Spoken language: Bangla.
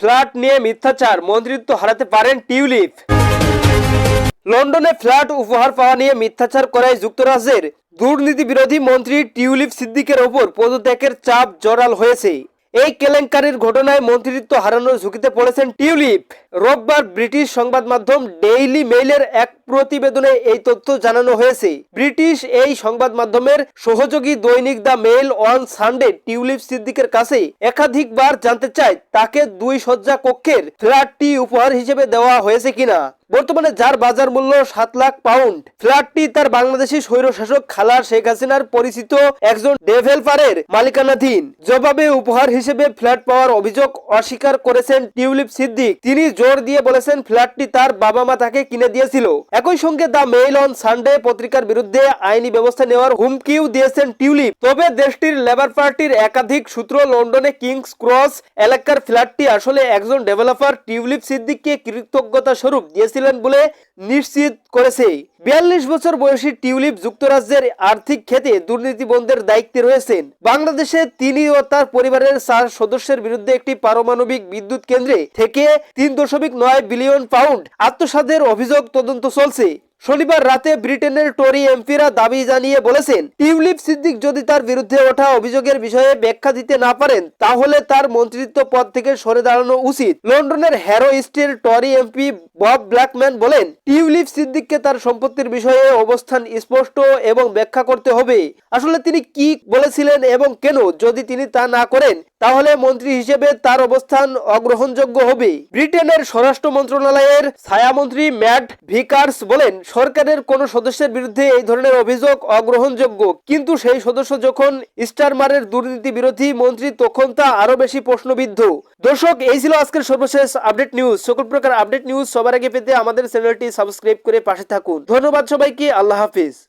ফ্ল্যাট নিয়ে মিথ্যাচার। মন্ত্রিত্ব হারাতে পারেন টিউলিপ। লন্ডনে ফ্ল্যাট উপহার পাওয়া নিয়ে মিথ্যাচার করায় যুক্তরাজ্যের দুর্নীতি বিরোধী মন্ত্রী টিউলিপ সিদ্দিকের ওপর পদত্যাগের চাপ জড়াল হয়েছে। এই কেলেঙ্কারির ঘটনায় মন্ত্রিত্ব হারানোর ঝুঁকিতে পড়েছেন টিউলিপ। রোববার ব্রিটিশ সংবাদ মাধ্যম ডেইলি মেইলের এক প্রতিবেদনে এই তথ্য জানানো হয়েছে। ব্রিটিশ এই সংবাদ মাধ্যমের সহযোগী দৈনিক the mail on Sunday Tulip সিদ্দিকের কাছে একাধিকবার জানতে চায়, তাকে দুই শয্যা কক্ষের ফ্ল্যাটটি উপহার হিসেবে দেওয়া হয়েছে কিনা। বর্তমানে যার বাজার মূল্য সাত লাখ পাউন্ড। ফ্ল্যাটটি তার বাংলাদেশি স্বৈরশাসক খালা শেখ হাসিনার পরিচিত একজন ডেভেলপারের মালিকানাধীন। জবাবে উপহার হিসেবে ফ্ল্যাট পাওয়ার অভিযোগ অস্বীকার করেছেন টিউলিপ সিদ্দিক। তিনি জোর দিয়ে বলেছেন ফ্ল্যাটটি তার বাবা মা তাকে কিনে দিয়েছিল। একই সঙ্গে দ্য মেইল অন সানডে পত্রিকার বিরুদ্ধে আইনি ব্যবস্থা নেওয়ার হুমকিও দিয়েছেন টিউলিপ। তবে দেশটির লেবার পার্টির একাধিক সূত্র লন্ডনে কিংস ক্রস এলাকার ফ্ল্যাটটি আসলে একজন ডেভেলপার টিউলিপ সিদ্দিককে কৃতজ্ঞতা স্বরূপ দিয়েছিলেন বলে নিশ্চিত করেছে। বিয়াল্লিশ বছর বয়সী টিউলিপ যুক্তরাজ্যের আর্থিক ক্ষেত্রে দুর্নীতি বন্ধের দায়িত্বে রয়েছেন। বাংলাদেশে তিনি ও তার পরিবারের চার সদস্যের বিরুদ্ধে একটি পারমাণবিক বিদ্যুৎ কেন্দ্রে থেকে তিন দশমিক নয় বিলিয়ন পাউন্ড আত্মসাতের অভিযোগ তদন্ত চলছে। শনিবার রাতে ব্রিটেনের টরি এমপিরা দাবি জানিয়ে বলেছেন, টিউলিপ সিদ্দিক যদি তার বিরুদ্ধে ওঠা অভিযোগের বিষয়ে ব্যাখ্যা দিতে না পারেন, তাহলে তার মন্ত্রিত্ব পদ থেকে সরে দাঁড়ানো উচিত। লন্ডনের হ্যারো স্টিল টরি এমপি বব ব্ল্যাকম্যান বলেন, টিউলিপ সিদ্দিককে তার সম্পত্তির বিষয়ে অবস্থান স্পষ্ট এবং ব্যাখ্যা করতে হবে। আসলে তিনি কি বলেছিলেন এবং কেন যদি তিনি তা না করেন তাহলে মন্ত্রী হিসেবে তার অবস্থান অগ্রহণযোগ্য হবে। ব্রিটেনের স্বরাষ্ট্র মন্ত্রণালয়ের ছায়ামন্ত্রী ম্যাট ভিকার্স বলেন, সরকারের কোন সদস্যের বিরুদ্ধে এই ধরনের অভিযোগ অগ্রহণযোগ্য। কিন্তু সেই সদস্য যখন স্টারমারের দুর্নীতি বিরোধী মন্ত্রী, তখন তা আরও বেশি প্রশ্নবিদ্ধ। দর্শক, এই ছিল আজকের সর্বশেষ আপডেট নিউজ। সকল প্রকার আপডেট নিউজ সবার আগে পেতে আমাদের চ্যানেলটি সাবস্ক্রাইব করে পাশে থাকুন। ধন্যবাদ সবাইকে, আল্লাহ হাফিজ।